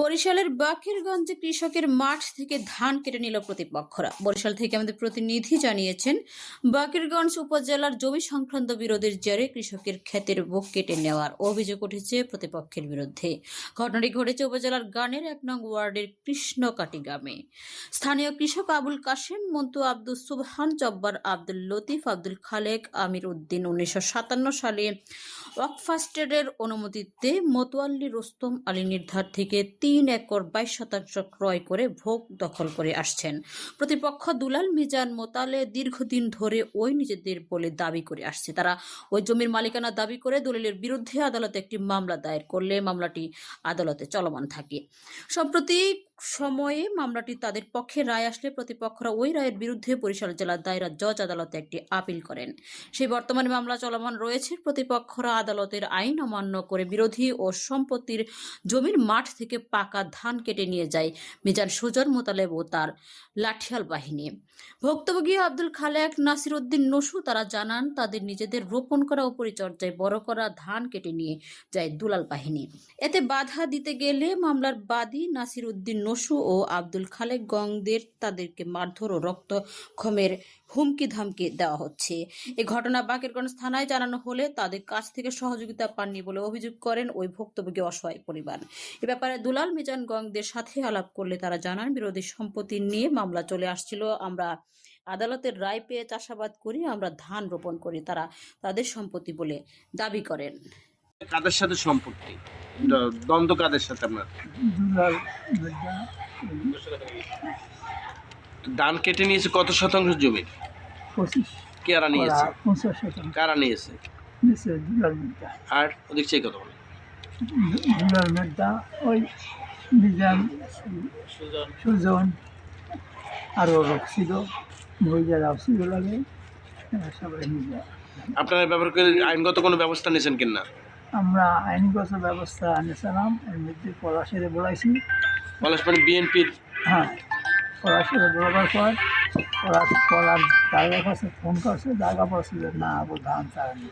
বরিশালের বাকেরগঞ্জে কৃষকের মাঠ থেকে ধান কেটে নিল প্রতিপক্ষরা। বরিশাল থেকে আমাদের প্রতিনিধি জানিয়েছেন, বাকেরগঞ্জ উপজেলার জমি সংক্রান্ত বিরোধের জেরে কৃষকের ক্ষেতের বুক কেটে নেওয়ার অভিযোগ উঠেছে প্রতিপক্ষের বিরুদ্ধে। ঘটনাটি ঘটেছে উপজেলার গানের এক নং ওয়ার্ডের কৃষ্ণকাটি গ্রামে। স্থানীয় কৃষক আবুল কাশেম মন্তু আব্দুল সুবহান জব্বার আব্দুল লতিফ, আব্দুল খালেক, আমির উদ্দিন উনিশশো সাতান্ন সালে ওয়াকফাস্টেডের অনুমতিতে মতোয়াল্লি রোস্তম আলী নির্ধার থেকে তিন একর বাইশ শতাংশ ক্রয় করে ভোগ দখল করে আসছেন। প্রতিপক্ষ দুলাল মিজান মোতালে দীর্ঘদিন ধরে ওই নিজেদের বলে দাবি করে আসছে। তারা ওই জমির মালিকানা দাবি করে দলিলের বিরুদ্ধে আদালতে একটি মামলা দায়ের করলে মামলাটি আদালতে চলমান থাকে। সম্প্রতি সময়ে মামলাটি তাদের পক্ষে রায় আসলে প্রতিপক্ষরা ওই রায়ের বিরুদ্ধে বরিশাল জেলার দায়রা জজ আদালতে একটি আপিল করেন। সেই বর্তমানে মামলা চলমান রয়েছে। প্রতিপক্ষরা আদালতের আইন অমান্য করে বিরোধী ও সম্পত্তির জমির মাঠ থেকে পাকা ধান কেটে নিয়ে যায় মিজান সুজন মোতালেব ও তার লাঠিয়াল বাহিনী। ভুক্তভোগী আব্দুল খালেক নাসির উদ্দিন নসু তারা জানান, তাদের নিজেদের রোপণ করা ও পরিচর্যায় বড় করা ধান কেটে নিয়ে যায় দুলাল বাহিনী। এতে বাধা দিতে গেলে মামলার বাদী নাসির উদ্দিন নসু ও আব্দুল খালেক গংদের তাদেরকে মারধর ও রক্তক্ষমের হুমকি ধামকি দেওয়া হচ্ছে। এ ঘটনা বাকেরগঞ্জ থানায় জানানো হলে তাদের কাছ থেকে সহযোগিতা পাননি বলে অভিযোগ করেন ওই ভুক্তভোগী অসহায় পরিবার। এ ব্যাপারে দুলাল মিজান গংদের সাথে আলাপ করলে তারা জানান, বিরোধী সম্পত্তি নিয়ে মামলা চলে আসছিল। আমরা আদালতের রায় পেয়ে চাষাবাদ করি, আমরা ধান রোপণ করি, তারা তাদের সম্পত্তি বলে দাবি করেন। কাদের সাথে সম্পর্কে দ্বন্দ্ব কাদের সাথে আপনার? ধান কেটে নিয়েছে কত শতাংশ জমি? কারা নিয়েছে? করা নিয়েছে? আর ওদিক বলে? ওই নিজাম সুজন আরও ছিল মহিলারাও ছিল লাগে সবাই মিলে। আপনারা ব্যবহার করে আইনগত কোনো ব্যবস্থা নিয়েছেন কিনা? আমরা আইনগত ব্যবস্থা আনেছিলাম এর মধ্যে পলাশেরে বলাইছি। পলাশ মানে বিএনপির? হ্যাঁ পলাশেরে বলাবার পর পলাশ পলাশ জায়গা পাশে ফোন করছে জায়গা পাশে না আবার ধান চালানি